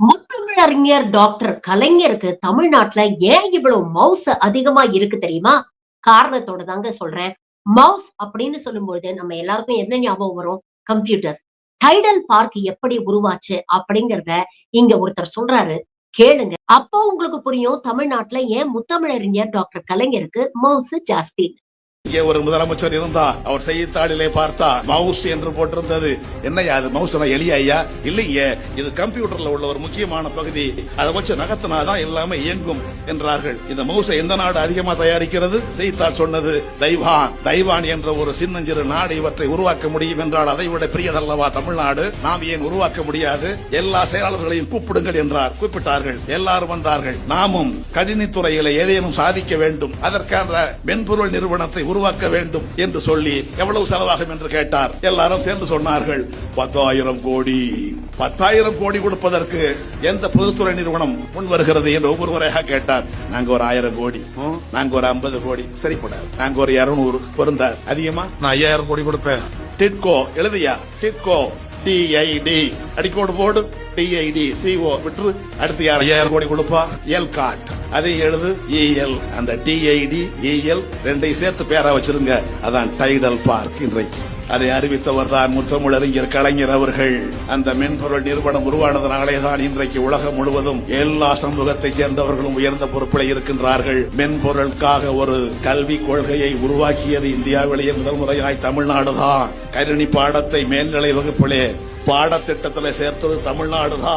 முத்தமிழறிஞர் டாக்டர் கலைஞருக்கு தமிழ்நாட்டுல ஏன் இவ்வளவு மவுஸ் அதிகமா இருக்கு தெரியுமா? காரணத்தோட தாங்க சொல்றேன். மவுஸ் அப்படின்னு சொல்லும்போது நம்ம எல்லாருக்கும் என்ன ஞாபகம் வரும்? கம்ப்யூட்டர்ஸ் டைடல் பார்க் எப்படி உருவாச்சு அப்படிங்கறத இங்க ஒருத்தர் சொல்றாரு. கேளுங்க. அப்போ உங்களுக்கு புரியும் தமிழ்நாட்டுல ஏன் முத்தமிழறிஞர் டாக்டர் கலைஞருக்கு மவுஸ் ஜாஸ்தி. இங்கே ஒரு முதலமைச்சர் இருந்தா அவர் செய்தித்தாளிலே பார்த்தா மவுஸ் என்று போட்டிருந்தது. என்னையா அது? மவுஸ் எளிய ஐயா? இல்லைங்க. இது கம்ப்யூட்டர்ல உள்ள ஒரு முக்கியமான பகுதி. அதை வச்சு நகர்த்தினாதான் எல்லாமே இயங்கும் என்றார்கள். இந்த மவுஸை எந்த நாடு அதிகமா தயாரிக்கிறது? செய்தித்தாள் சொன்னது தைவான். தைவான் என்ற ஒரு சின்னஞ்சிறு நாடு இவற்றை உருவாக்க முடியும் என்றால் அதை விட பெரியதல்லவா தமிழ்நாடு? நாம் ஏன் உருவாக்க முடியாது? எல்லா செயலாளர்களையும் கூப்பிடுங்கள் என்றார். கூப்பிட்டார்கள். எல்லாரும் வந்தார்கள். நாமும் கணினித்துறையில ஏதேனும் சாதிக்க வேண்டும். அதற்கான மென்பொருள் நிறுவனத்தை உருவாக்க வேண்டும் என்று சொல்லி எவ்வளவு செலவாகும் என்று கேட்டார். எல்லாரும் சேர்ந்து சொன்னார்கள் பத்தாயிரம் கோடி. பத்தாயிரம் கோடி கொடுப்பதற்கு எந்த பொதுத்துறை நிறுவனம் முன் வருகிறது என்று ஒவ்வொருவராக கேட்டார். நாங்க ஒரு ஆயிரம் கோடி. நாங்க ஒரு ஐம்பது கோடி. சரிப்படாது நாங்க ஒரு இருநூறு பொருந்தார் அதிகமா? நான் ஐயாயிரம் கோடி கொடுப்பேன். டிட்கோ எழுதியா? டிட்கோ டிஐடி அடிக்கோடு போடு. டிஐடி சிஓ விட்டு அடுத்து யார்? ஐயாயிரம் கோடி கொடுப்பா. எல் காட் அதை எழுது. இஎல் அந்த டிஐடி இஎல் ரெண்டையும் சேர்த்து பேரா வச்சிருங்க. அதான் டைடல் பார்க் இன்றைக்கு. அதை அறிவித்தவர் தான் முத்தமிழறிஞர் கலைஞர் அவர்கள். அந்த மென்பொருள் நிறுவனம் உருவானதனாலே தான் இன்றைக்கு உலகம் முழுவதும் எல்லா சமூகத்தைச் சேர்ந்தவர்களும் உயர்ந்த பொறுப்பில் இருக்கின்றார்கள். மென்பொருளுக்காக ஒரு கல்வி கொள்கையை உருவாக்கியது இந்தியாவிலேயே முதல் முறையாய் தமிழ்நாடுதான். கணினி பாடத்தை மேல்நிலை வகுப்பிலே பாடத்திட்டத்தில் சேர்த்தது தமிழ்நாடுதான்.